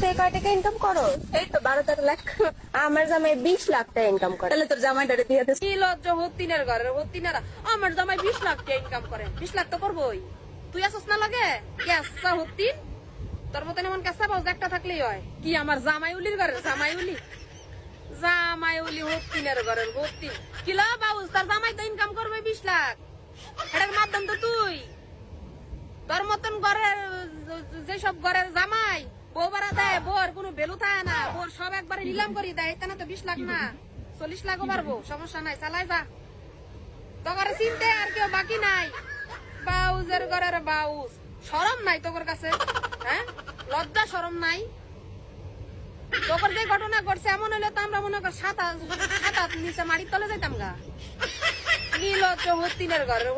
জামাই তোর কি জামাই মতন এমন একটা থাকলেই হয়। কি আমার জামাইউলির ঘরের জামাইউলি? হতিনের ঘরের হতিন কিলো বাউজ? তার জামাই তো ইনকাম করবে বিশ লাখ। এটার মাধ্যম তো তুই। তোর মতন ঘরের যেসব ঘরের জামাই বউ দেয় বোর কোনো ভ্যালু থাকে না বোর সব একবারে নিলাম দেয় তো বিশ লাখ না, চল্লিশ লাখও পারব, সমস্যা নাই, চালাই যা। চিনতে আর কেউ বাকি নাই। বাউজের ঘরের বাউজ সরম নাই তোর কাছে হ্যাঁ? লজ্জা সরম নাই। তোর যে ঘটনা ঘটছে, এমন হলে তো আমরা মনে কর সাত সাত নিচে মাটির তলে যাইতাম গা। নীলজ্জ হতিনের ঘরের